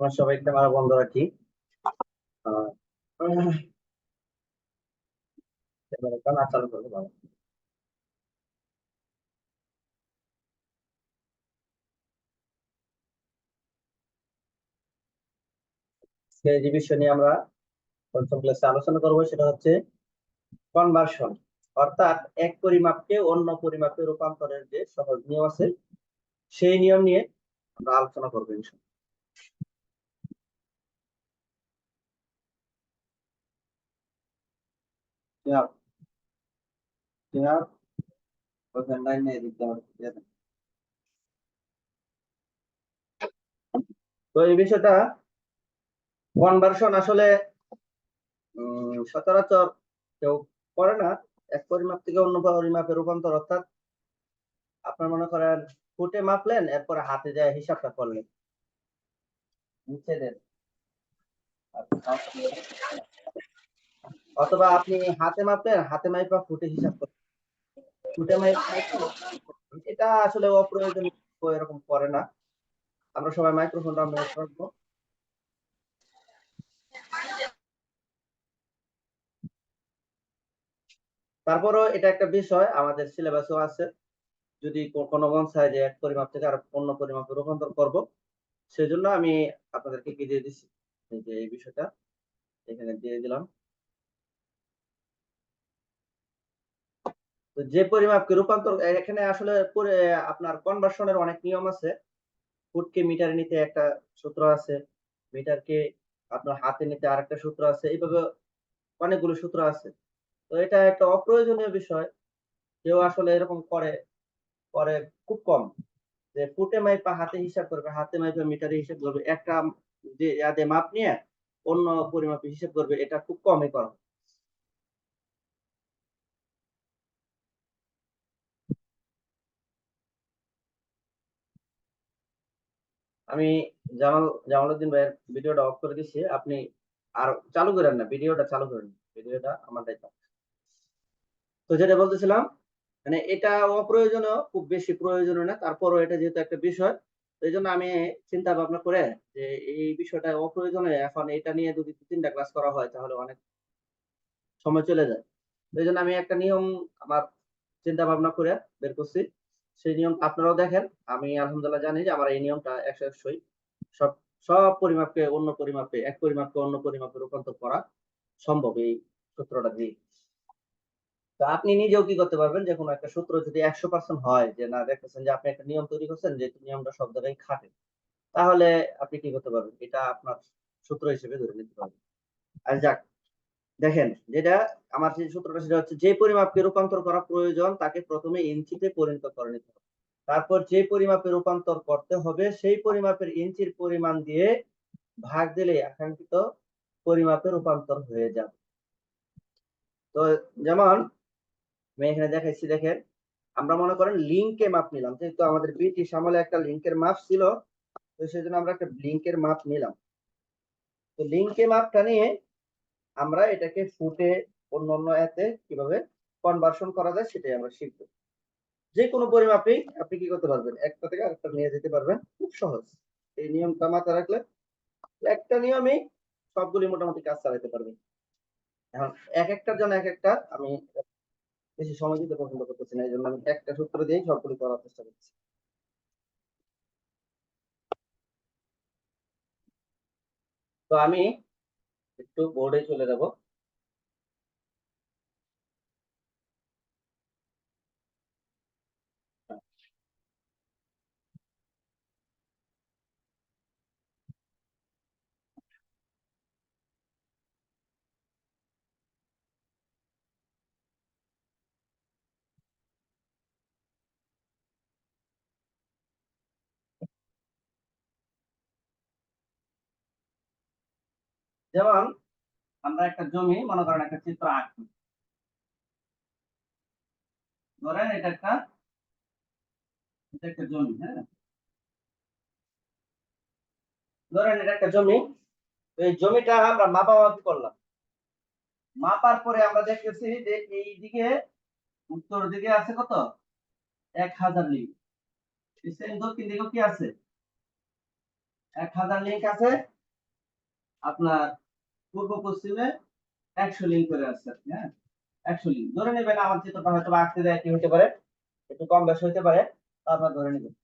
আমার সবাই বন্ধ রাখি। যে বিষয় নিয়ে আমরা পঞ্চম ক্লাসে আলোচনা করব, সেটা হচ্ছে কনভার্সন অর্থাৎ এক পরিমাপকে অন্য পরিমাপে রূপান্তরের যে সহজ নিয়ম আছে, সেই নিয়ম নিয়ে আমরা আলোচনা করব তো এই বিষয়টা কনভার্সন আসলে সচরাচর কেউ করে না। এক পরিমাপ থেকে অন্য পরিমাপে রূপান্তর, অর্থাৎ আপনার মনে করেন ফুটে মাপলেন, এরপরে হাতে যায় হিসাবটা করলেন। দেন। অথবা আপনি হাতে মাপলেন হাতে মাইপা ফুটে হিসাব করলেন ফুটে মাইপ এটা আসলে অপ্রয়োজনীয় এরকম করে না। আমরা সবাই মাইক্রোফোনটা মিউট রাখব তারপরও এটা একটা বিষয়, আমাদের সিলেবাসও আছে। যদি কোনো মন যে এক পরিমাপ থেকে আর অন্য পরিমাপে রূপান্তর করব, সেজন্য আমি আপনাদেরকে কি দিয়ে দিচ্ছি যে এই বিষয়টা, এখানে দিয়ে দিলাম। যে পরিমাপকে রূপান্তর এখানে আসলে আপনার কনভার্সনের অনেক নিয়ম আছে। ফুটকে মিটারে নিতে একটা সূত্র আছে, মিটারকে আপনার হাতে নিতে আরেকটা সূত্র আছে, এইভাবে অনেকগুলো সূত্র আছে। তো এটা একটা অপ্রয়োজনীয় বিষয়, কেউ আসলে এরকম করে করে খুব কম। যে ফুটে মাইপা হাতে হিসাব করবে, হাতে মাইপা মিটারে হিসাব করবে, একটা যে মাপ নিয়ে অন্য পরিমাপে হিসাব করবে, এটা খুব কমই করা। আমি জামাল জামালউদ্দিন ভাইয়ের ভিডিওটা অফ করে দিচ্ছি। আপনি আর চালু করেন না, ভিডিওটা চালু করেন। ভিডিওটা আমার তো যেটা বলতেছিলাম মানে এটা অপ্রয়োজনীয়, খুব বেশি প্রয়োজনীয় না, তারপরও এটা যেহেতু একটা বিষয় এই জন্য আমি চিন্তা ভাবনা করে যে এই বিষয়টা অপ্রয়োজনীয়, এখন এটা নিয়ে যদি দু তিনটা ক্লাস করা হয়, তাহলে অনেক সময় চলে যায়। এই জন্য আমি একটা নিয়ম, আমার চিন্তা ভাবনা করে বের করছি। সেই নিয়ম আপনারাও দেখেন। আমি আলহামদুলিল্লাহ জানি যে আমার এই নিয়মটা একশো একশোই। সব সব পরিমাপকে অন্য পরিমাপে, এক পরিমাপকে অন্য পরিমাপে রূপান্তর করা সম্ভব এই সূত্রটা দিয়ে তো আপনি নিজেও কি করতে পারবেন? যে কোনো একটা সূত্র যদি একশো পার্সেন্ট হয়, যে না দেখতেছেন যে আপনি একটা নিয়ম তৈরি করছেন, যে নিয়মটা সব জায়গায় খাটে, তাহলে আপনি কি করতে পারবেন? এটা আপনার সূত্র হিসেবে ধরে নিতে পারবেন। আর যাক দেখেন, যেটা আমার যে সূত্রটা, সেটা হচ্ছে যে পরিমাপকে রূপান্তর করা প্রয়োজন, তাকে প্রথমে ইঞ্চিতে পরিণত করে নিতে হবে। তারপর যে পরিমাপে রূপান্তর করতে হবে, সেই পরিমাপের ইঞ্চির পরিমাণ দিয়ে ভাগ দিলে আকাঙ্ক্ষিত পরিমাপে রূপান্তর হয়ে যাবে। তো যেমন, আমি এখানে দেখাইছি, দেখেন, আমরা মনে করেন লিঙ্কে মাপ নিলাম। যেহেতু আমাদের ব্রিটিশ আমলে একটা লিঙ্কের মাপ ছিল, তো সেই জন্য আমরা একটা লিঙ্কের মাপ নিলাম। তো লিঙ্কে মাপটা নিয়ে আমরা এটাকে ফুটে অন্য অন্য এতে কীভাবে কনভার্সন করা যায় সেটাই আমরা শিখব। যে কোনো পরিমাপেই আপনি কি করতে পারবেন? একটা থেকে আরেকটা নিয়ে যেতে পারবেন। খুব সহজ। এই নিয়মটা মাথায় রাখলে একটা নিয়মেই সবগুলি মোটামুটি কাজ চালাতে পারবেন এখন এক একটার জন্য এক একটা আমি বেশি সময় দিতে পছন্দ করতেছি না এই জন্য আমি একটা সূত্র দিয়েই সবগুলি করার চেষ্টা করছি। তো আমি একটু বোর্ডে চলে যাব। যেমন আমরা একটা জমি, মনে করেন একটা চিত্র আঁকি ধরেন এটা একটা এটা একটা জমি হ্যাঁ? ধরেন এটা একটা জমি, এই জমিটা আমরা মাপামাপি করলাম। মাপার পরে আমরা দেখতেছি যে এই দিকে উত্তর দিকে আছে কত? এক হাজার লিঙ্ক দক্ষিণ দিকে কি আছে? এক হাজার লিঙ্ক আছে। আপনার পূর্ব পশ্চিমে একশো লিঙ্ক করে আছে আর কি, হ্যাঁ? একশো লিঙ্ক ধরে নেবেন আমার চিত্রটা হয়তো আঁকতে দেয় কি হতে পারে একটু কম বেশি হতে পারে আপনার ধরে নেবেন।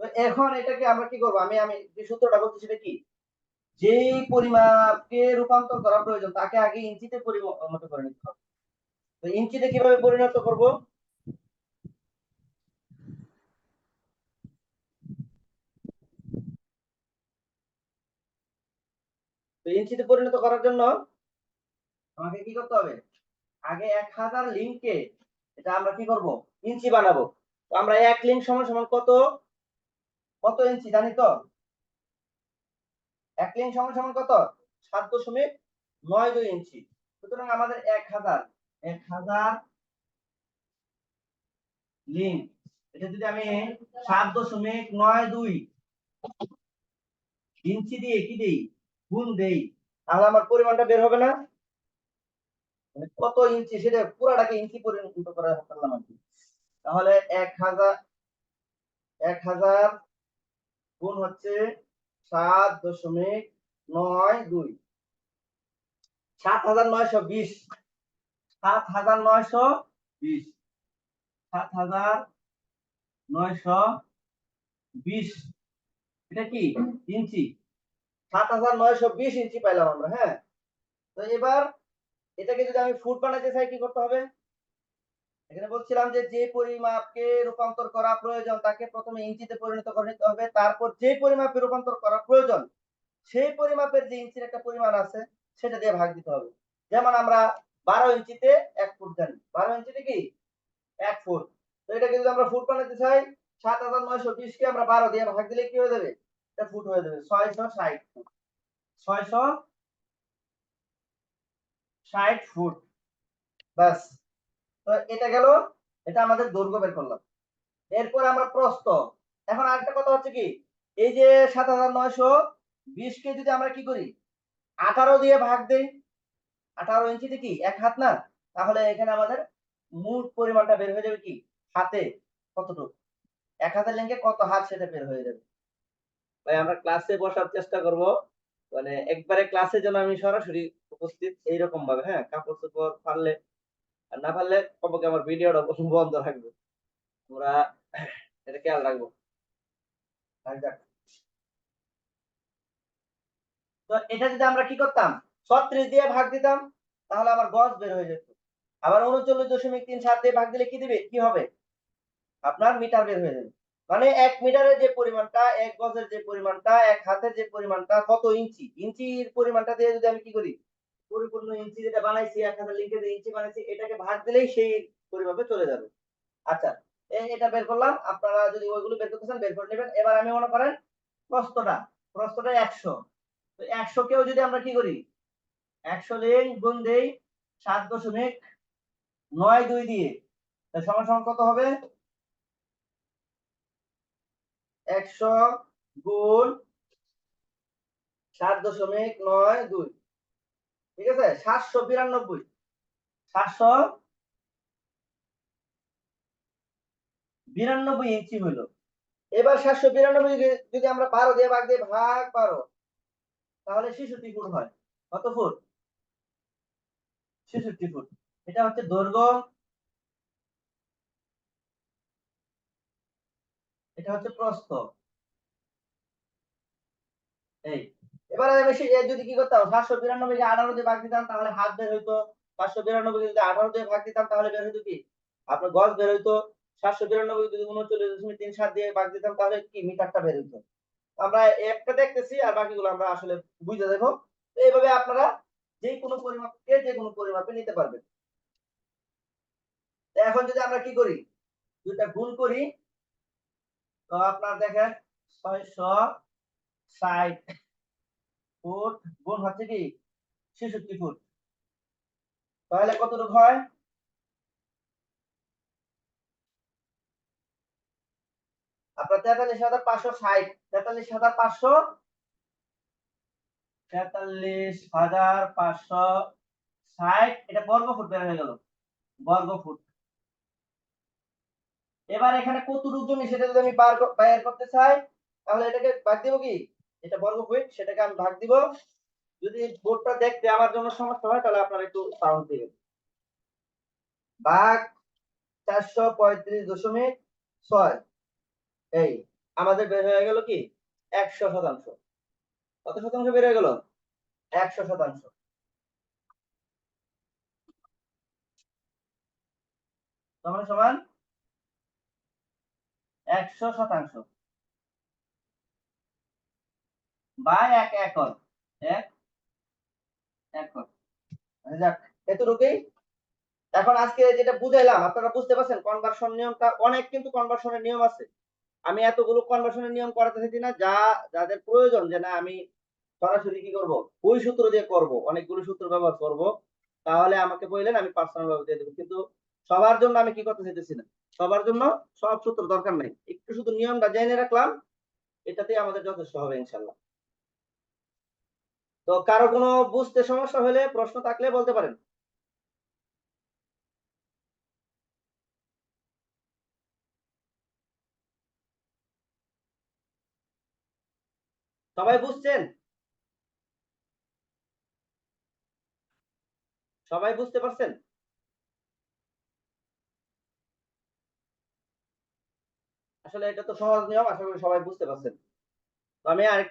তো এখন এটাকে আমরা কি করব? আমি আমি যে সূত্রটা বলছি সেটা কি? যেই পরিমাপকে রূপান্তর করা প্রয়োজন তাকে আগে ইঞ্চিতে পরিণত করে নিতে হবে। তো ইঞ্চিতে কীভাবে পরিণত করব? তো ইঞ্চিতে পরিণত করার জন্য আমাকে কি করতে হবে? আগে এক হাজার লিঙ্ককে এটা আমরা কি করব? ইঞ্চি বানাবো। তো আমরা এক লিঙ্ক সমান সমান কত? কত ইঞ্চি জানি তো? এক লিঙ্ক সমান সমান কত? সাত দশমিক নয় দুই ইঞ্চি। সুতরাং আমাদের এক হাজার এক হাজার লিঙ্ক। এটা যদি আমি সাত দশমিক নয় দুই ইঞ্চি দিয়ে কি দেই? গুণ দেই। তাহলে আমার পরিমাণটা বের হবে না? মানে কত ইঞ্চি? সেটা পুরাটাকে ইঞ্চি পরিণত করা পারলাম আর কি। তাহলে এক হাজার এক হাজার গুণ হচ্ছে সাত দশমিক নয় দুই। সাত হাজার নয়শো বিশ। সাত হাজার নয়শো বিশ। সাত হাজার নয়শো বিশ। এটা কি? ইঞ্চি। সাত হাজার নয়শো বিশ ইঞ্চি পাইলাম আমরা হ্যাঁ? তো এবার এটাকে যদি আমি ফুট বানাতে চাই, কি করতে হবে? এখানে বলছিলাম যে যে পরিমাপকে রূপান্তর করা প্রয়োজন, তাকে প্রথমে ইঞ্চিতে পরিণত করে হবে। তারপর যে পরিমাপে রূপান্তর করা প্রয়োজন, সেই পরিমাপের যে ইঞ্চির একটা পরিমাণ আছে, সেটা দিয়ে ভাগ দিতে হবে। যেমন আমরা বারো ইঞ্চিতে এক ফুট জানি বারো ইঞ্চিতে কি? এক ফুট। তো এটাকে যদি আমরা ফুট বানাতে চাই, সাত হাজার নয়শো বিশ কে আমরা বারো দিয়ে ভাগ দিলে কি হয়ে যাবে? ফুট হয়ে যাবে। ছয়শো ষাট ফুট। ছয়শো ষাট ফুট। ব্যাস। তো এটা গেল, এটা আমাদের দৈর্ঘ্য বের করলাম। এরপর আমরা প্রস্থ। এখন আরেকটা কথা হচ্ছে কি? এই যে সাত হাজার নয়শো বিশ কে যদি আমরা কি করি? আঠারো দিয়ে ভাগ দেই। আঠারো ইঞ্চিতে কি? এক হাত না? তাহলে এখানে আমাদের মোট পরিমাণটা বের হয়ে যাবে কি? হাতে কতটুকু? এক হাতের লিঙ্কে কত হাত সেটা বের হয়ে যাবে? ভাই, আমরা ক্লাসে বসার চেষ্টা করব। মানে একবারে ক্লাসে যেন আমি সরাসরি উপস্থিত এইরকম ভাবে হ্যাঁ? কাপড় চোপড় পারলে আর না পারলে কমপক্ষে আমার ভিডিওটা বন্ধ রাখব। আমরা এটা খেয়াল রাখব। তো এটা যদি আমরা কি করতাম? ছত্রিশ দিয়ে ভাগ দিতাম, তাহলে আমার গজ বের হয়ে যেত। আবার উনচল্লিশ দশমিক তিন সাত দিয়ে ভাগ দিলে কি দিবে? কি হবে? আপনার মিটার বের হয়ে যাবে। মানে এক মিটারের যে পরিমাণটা, এক গজের যে পরিমাণটা, এক হাতের যে পরিমাণটা, কত ইঞ্চি? ইঞ্চির পরিমাণটা দিয়ে যদি আমি কি করি? পরিপূর্ণ ইঞ্চি যেটা বানাইছি, এক হাজার যে ইঞ্চি বানাইছি, এটাকে ভাগ দিলেই সেই পরিমাপে চলে যাবে। আচ্ছা এটা বের করলাম। আপনারা যদি ওইগুলো বের করতে চান, বের করে নেবেন। এবার আমি মনে করেন প্রস্তটা প্রস্তটা একশো। তো একশো কেও যদি আমরা কি করি? একশো লিঙ্ক গুণ দেই, সাত দশমিক নয় দুই দিয়ে। সমান সমান কত হবে? একশো গুণ সাত দশমিক নয় দুই। ঠিক আছে? সাতশো বিরানব্বই। সাতশো বিরানব্বই ইঞ্চি হইল। এবার সাতশো বিরানব্বই যদি আমরা বারো দিয়ে ভাগ দিয়ে ভাগ বারো, তাহলে ছেষট্টি ফুট হয়। কত ফুট? ছেষট্টি ফুট। এটা হচ্ছে দৈর্ঘ্য এটা হচ্ছে প্রস্থ। এই, এবার আমি যদি কি করতাম সাতশো বিরানব্বই আঠারো দিয়ে ভাগ দিতাম, তাহলে হাত বের হইতো পাঁচশো বিরানব্বই যদি আঠারো দিয়ে ভাগ দিতাম, তাহলে বের হইতো কি? আপনার গজ বের হইতো, সাতশো বিরানব্বই যদি উনচল্লিশ দশমিক তিন সাত দিয়ে ভাগ দিতাম, তাহলে কি মিটারটা বের হইতো? আমরা একটা দেখতেছি, আর বাকিগুলো আমরা আসলে বুঝে দেখো এইভাবে আপনারা যে কোনো পরিমাপকে যে কোনো পরিমাপে নিতে পারবেন। এখন যদি আমরা কি করি? দুইটা গুণ করি তো আপনার দেখেন ছয়শো ষাট ফুট, গুণ হচ্ছে কি? ছেষট্টি ফুট। তাহলে কতটুকু হয়? আপনার তেতাল্লিশ হাজার পাঁচশো ষাট। তেতাল্লিশ হাজার পাঁচশো তেতাল্লিশ হাজার পাঁচশো ষাট। এটা বর্গ ফুট বের হয়ে গেল। বর্গ ফুট এবার এখানে কত জমি সেটা যদি আমি বার বের করতে চাই, তাহলে এটাকে বাদ দিব কি? এটা বর্গ ফিট সেটাকে আমি ভাগ দিব। যদি বোর্ডটা দেখতে আমার জন্য সমস্যা হয়, তাহলে আপনারা একটু সাউন্ড দিবেন। ভাগ চারশো পঁয়ত্রিশ দশমিক ছয়। এই, আমাদের বের হয়ে গেল কি? একশো শতাংশ। কত শতাংশ বের হয়ে গেল? একশো শতাংশ। সমান সমান একশো শতাংশ। বা এক একর এক একর। এতটুকুই। এখন আজকে যেটা বুঝাইলাম, আপনারা বুঝতে পারছেন কনভার্সন নিয়মটা অনেক, কিন্তু কনভার্সনের নিয়ম আছে। আমি এতগুলো কনভার্সনের নিয়ম করাতে চাইছি না, যা, যাদের প্রয়োজন যে না, আমি সরাসরি কি করব? ওই সূত্র দিয়ে করব, অনেকগুলো সূত্র ব্যবহার করব। তাহলে আমাকে বললেন, আমি পার্সোনাল ভাবে দিয়ে দেবো। কিন্তু সবার জন্য আমি কি করতে চাইতেছি না? সবার জন্য সব সূত্র দরকার নাই। একটু শুধু নিয়মটা জেনে রাখলাম, এটাতেই আমাদের যথেষ্ট হবে ইনশাল্লাহ তো কারও কোনো বুঝতে সমস্যা হলে, প্রশ্ন থাকলে বলতে পারেন। সবাই বুঝছেন? সবাই বুঝতে পারছেন? আসলে এটা তো সহজ নিয়ম আশা করি সবাই বুঝতে পারছেন। তো আমি আরেক